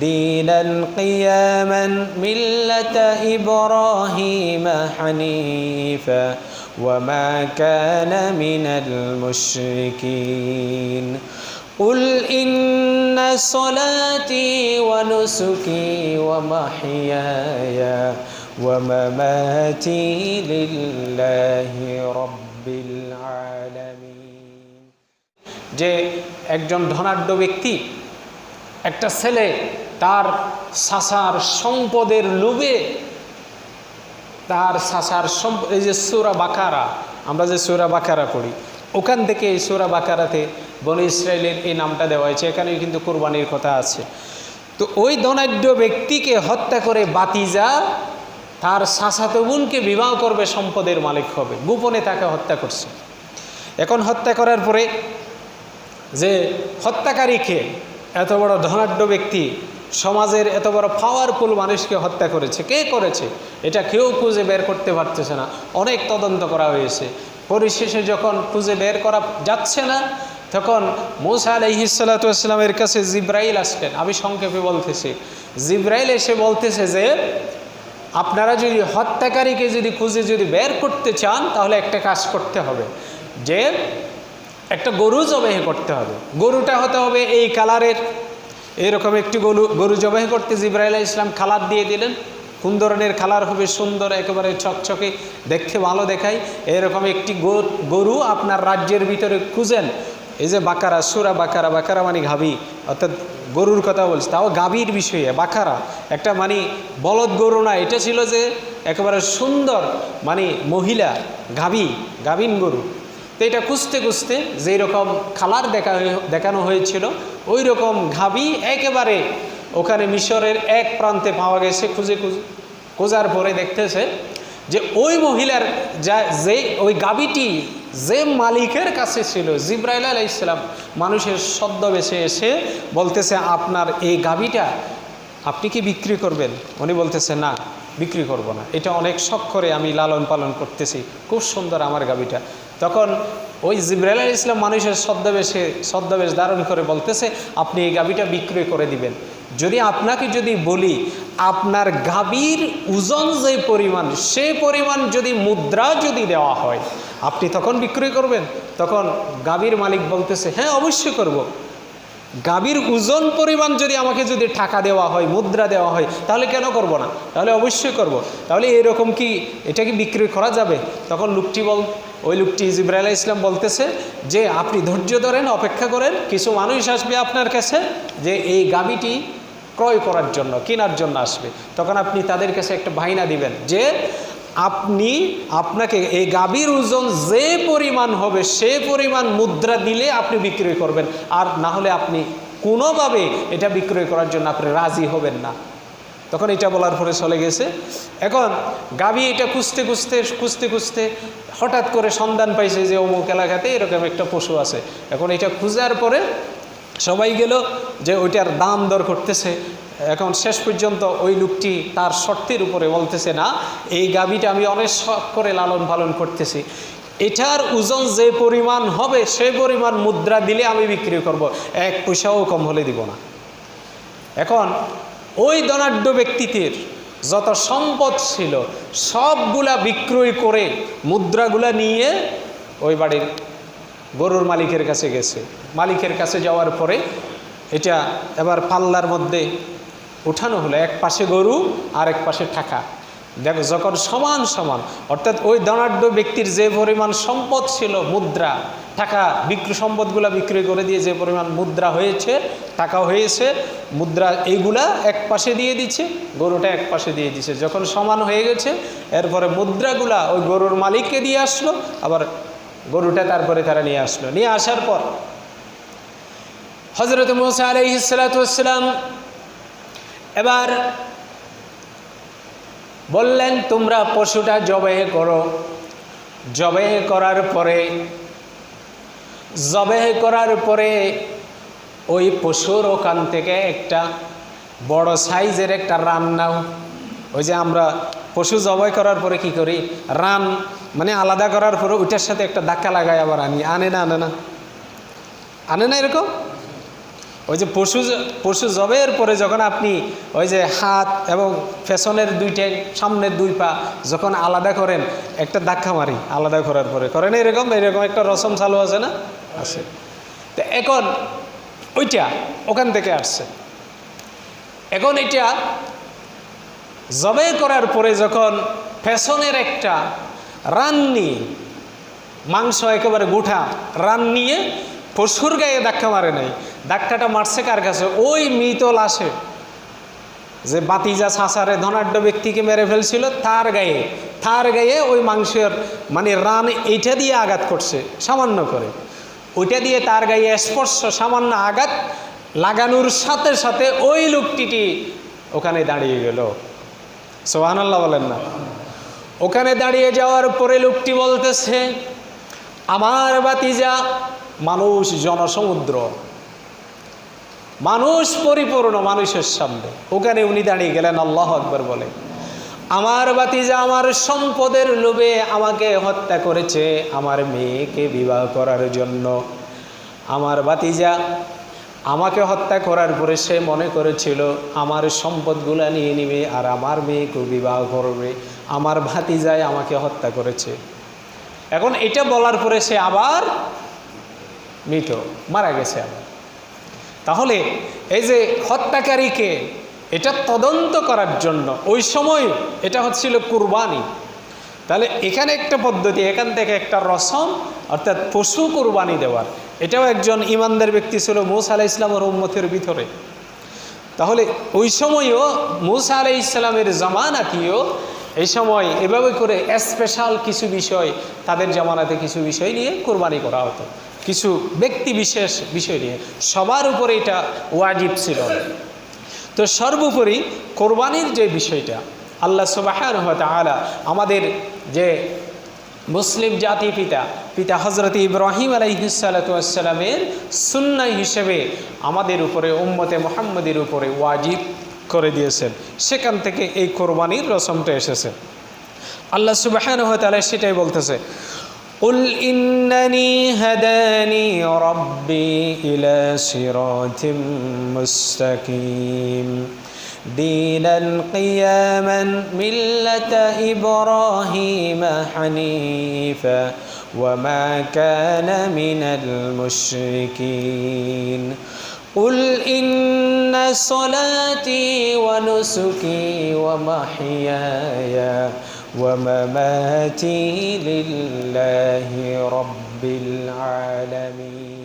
دينا قياما ملة إبراهيم حنيفا وما كان من المشركين قل إن صلاتي ونسكي ومحياي ومماتي لله رب العالمين যে একজন ধনাঢ্য ব্যক্তি একটা ছেলে তার সাসার সম্পদের লোভে তার সাসার সম্পদ এই যে সুরা বাকারা, আমরা যে সুরা বাকারা পড়ি, ওখান থেকে এই সুরা বাকারাতে বন ইসরায়েলের এই নামটা দেওয়া হয়েছে এখানে কিন্তু কোরবানির কথা আছে। তো ওই ধনাঢ্য ব্যক্তিকে হত্যা করে বাতিজা তার সাসাতো বোনকে বিবাহ করবে, সম্পদের মালিক হবে, গোপনে তাকে হত্যা করছে। এখন হত্যা করার পরে যে হত্যাকারীকে এত বড় ধনাঢ্য ব্যক্তি সমাজের এত বড় পাওয়ারফুল মানুষকে হত্যা করেছে। কে করেছে? এটা কেউ খুঁজে বের করতে পারতেছে না। অনেক তদন্ত করা হয়েছে। পরিশেষে যখন খুঁজে বের করা যাচ্ছে না, তখন মৌসা আলহিসাল্লামের কাছে জিব্রাইল আসলেন। আমি সংক্ষেপে বলতেছি, জিব্রাইল এসে বলতেছে যে, আপনারা যদি হত্যাকারীকে যদি খুঁজে যদি বের করতে চান, তাহলে একটা কাজ করতে হবে। যে একটা গরু জবাই করতে হবে। গরুটা হতে হবে এই কালারের। এরকম একটি গরু গরু জবাই করতে জিব্রাইল ইসলাম খালার দিয়ে দিলেন। কোন ধরনের কালার হবে? সুন্দর, একেবারে চকচকে, দেখতে ভালো দেখায়। এরকম একটি গরু আপনার রাজ্যের ভিতরে খুঁজেন। এই যে বাকারা, সুরা বাকারা বাকারা মানে গাভী। অর্থাৎ গরুর কথা বলছি, তাও গাভীর বিষয়ে, বাকারা। একটা মানে বলদ গরু না, এটা ছিল যে একেবারে সুন্দর মানে মহিলা, গাভী, গাভীন গরু। তো এটা খুঁজতে খুঁজতে যেই রকম খালার দেখা দেখানো হয়েছিল ওই রকম ঘাবি একেবারে ওখানে মিশরের এক প্রান্তে পাওয়া গেছে, খুঁজে খুঁজে, খোঁজার পরে দেখতেছে যে ওই মহিলার যা, যে, ওই গাবিটি যে মালিকের কাছে ছিল, জিব্রাইল আলাহ ইসলাম মানুষের ছদ্মবেশে এসে বলতেছে, আপনার এই গাবিটা আপনি কি বিক্রি করবেন? উনি বলতেছে, না, বিক্রি করব না। এটা অনেক শখ করে আমি লালন পালন করতেছি। খুব সুন্দর আমার গাবিটা। তখন ওই জিব্রাইল আল ইসলাম মানুষের ছদ্মবেশে ছদ্মবেশ ধারণ করে বলতেছে, আপনি এই গাবিটা বিক্রয় করে দিবেন যদি আপনাকে যদি বলি, আপনার গাবির ওজন যে পরিমাণ, সে পরিমাণ যদি মুদ্রা যদি দেওয়া হয়, আপনি তখন বিক্রয় করবেন তখন গাবির মালিক বলতেছে হ্যাঁ অবশ্যই করব। গাভীর ওজন পরিমাণ যদি আমাকে যদি টাকা দেওয়া হয়, মুদ্রা দেওয়া হয়, তাহলে কেন করব না তাহলে অবশ্যই করব। তাহলে এরকম কি, এটা কি বিক্রি করা যাবে তখন লোকটি বল ওই লোকটি জিব্রাইল ইসলাম বলতেছে যে, আপনি ধৈর্য ধরেন, অপেক্ষা করেন। কিছু মানুষ আসবে আপনার কাছে যে এই গাভীটি ক্রয় করার জন্য, কেনার জন্য আসবে। তখন আপনি তাদের কাছে একটা বাহিনা দিবেন যে, আপনি আপনাকে এই গাভীর ওজন যে পরিমাণ হবে, সে পরিমাণ মুদ্রা দিলে আপনি বিক্রয় করবেন। আর না হলে আপনি কোনোভাবে এটা বিক্রয় করার জন্য আপনি রাজি হবেন না। তখন এটা বলার পরে চলে গেছে। এখন গাভী এটা খুঁজতে খুঁজতে খুঁজতে খুঁজতে হঠাৎ করে সন্ধান পাইছে যে অমুক এলাকাতে এরকম একটা পশু আছে। এখন এটা খুঁজার পরে সবাই গেল যে ওইটার দাম দর করতেছে। এখন শেষ পর্যন্ত ওই লোকটি তার শর্তের উপরে বলতেছে, না, এই গাবিটা আমি অনেক শখ করে লালন পালন করতেছি। এটার ওজন যে পরিমাণ হবে সেই পরিমাণ মুদ্রা দিলে আমি বিক্রি করব। এক পয়সাও কম হলে দিব না। এখন ওই ধনাঢ্য ব্যক্তিটির যত সম্পদ ছিল, সবগুলা বিক্রয় করে মুদ্রাগুলা নিয়ে ওই বাড়ির গরুর মালিকের কাছে গেছে। মালিকের কাছে যাওয়ার পরে এটা এবার পাল্লার মধ্যে উঠানো হলো, এক পাশে গরু আর এক পাশে টাকা দেখো, যখন সমান সমান, অর্থাৎ ওই ধনাঢ্য ব্যক্তির যে পরিমাণ সম্পদ ছিল, মুদ্রা, টাকা, বিক্রি সম্পদগুলো বিক্রি করে দিয়ে যে পরিমাণ মুদ্রা হয়েছে, টাকা হয়েছে, মুদ্রা এইগুলা এক পাশে দিয়ে দিচ্ছে, গরুটা এক পাশে দিয়ে দিচ্ছে। যখন সমান হয়ে গেছে, এরপরে মুদ্রাগুলা ওই গরুর মালিককে দিয়ে আসলো, আবার গরুটা তারপরে তারা নিয়ে আসলো। নিয়ে আসার পর হজরত মোসা আলহিসাম এবার বললেন, তোমরা পশুটা জবেহ করো। জবেহ করার পরে, জবেহ করার পরে ওই পশুর ওখান থেকে একটা বড় সাইজের একটা রান নাও। ওই যে আমরা পশু জবাই করার পরে কি করি? রান মানে আলাদা করার পরে ওইটার সাথে একটা ধাক্কা লাগাই আবার আনি। আনে না আনে না। আনে না এরকম? ওই যে পশু পশু জবের পরে যখন আপনি ওই যে হাত এবং ফ্যাশনের দুইটাই সামনের দুই পা যখন আলাদা করেন, একটা ধাক্কা মারি, আলাদা করার পরে। করেন এরকম এরকম একটা রসম চালু আছে না? আছে। তো এখন ওইটা ওখান থেকে আসছে। এখন এটা জবে করার পরে যখন ফ্যাশনের একটা রান নিয়ে, মাংস একেবারে গুঠা রান নিয়ে পশুর গায়ে ধাক্কা মারে নাই ধাক্কাটা মারছে কার কাছে? ওই মৃত লাশে যে বাতিজা ছাসারে ধনাঢ্য ব্যক্তিকে মেরে ফেলছিল তার গায়ে। তার গায়ে ওই মাংসের মানে রান এইটা দিয়ে আঘাত করছে, সামান্য করে। ওইটা দিয়ে তার গায়ে স্পর্শ, সামান্য আঘাত লাগানোর সাথে সাথে ওই লোকটিটি ওখানে দাঁড়িয়ে গেল। সোহান আল্লাহ বলেন না। ওখানে দাঁড়িয়ে যাওয়ার পরে লোকটি বলতেছে, আমার বাতিজা মানুষ জনসমুদ্র। মানুষ পরিপূর্ণ মানুষের সামনে। ওখানে উনি দাঁড়িয়ে গেলেন, আল্লাহ আকবর বলে, আমার বাতিজা আমার সম্পদের লোভে আমাকে হত্যা করেছে আমার মেয়েকে বিবাহ করার জন্য। আমার বাতিজা আমাকে হত্যা করার পরে সে মনে করেছিল, আমার সম্পদগুলা নিয়ে নিবে আর আমার মেয়েকে বিবাহ করবে। আমার ভাতিজায় আমাকে হত্যা করেছে। এখন এটা বলার পরে সে আবার মৃত, মারা গেছে আবার। তাহলে এই যে হত্যাকারীকে এটা তদন্ত করার জন্য, ওই সময় এটা হচ্ছিল কুরবানি। তাহলে এখানে একটা পদ্ধতি, এখান থেকে একটা রসম, অর্থাৎ পশু কুরবানি দেওয়ার। এটাও একজন ইমানদার ব্যক্তি ছিল মুসা আলাহ ইসলামের উম্মতের ভিতরে। তাহলে ওই সময়ও মুসা আলাহ ইসলামের জামানাতিও এই সময় এভাবে করে স্পেশাল কিছু বিষয়, তাদের জামানাতে কিছু বিষয় নিয়ে কোরবানি করা হতো। কিছু ব্যক্তি বিশেষ, বিষয় নিয়ে। সবার উপরে এটা ওয়াজিব ছিল। তো সর্বোপরি কোরবানির যে বিষয়টা, আল্লাহ সুবাহান আলা আমাদের যে মুসলিম জাতি পিতা পিতা হজরত ইব্রাহিম আলাইহিসালামের সুন্নাই হিসেবে আমাদের উপরে, উম্মতে মোহাম্মদের উপরে ওয়াজিব করে দিয়েছেন। সেখান থেকে এই কোরবানির রসমটা এসেছে। আল্লাহ সুবাহান সেটাই বলতেছে। قل إنني هداني ربي إلى صراط مستقيم. دينا قياما ملة إبراهيم حنيفا وما كان من المشركين. قل إن صلاتي ونسكي ومحياي ومماتي لله رب العالمين.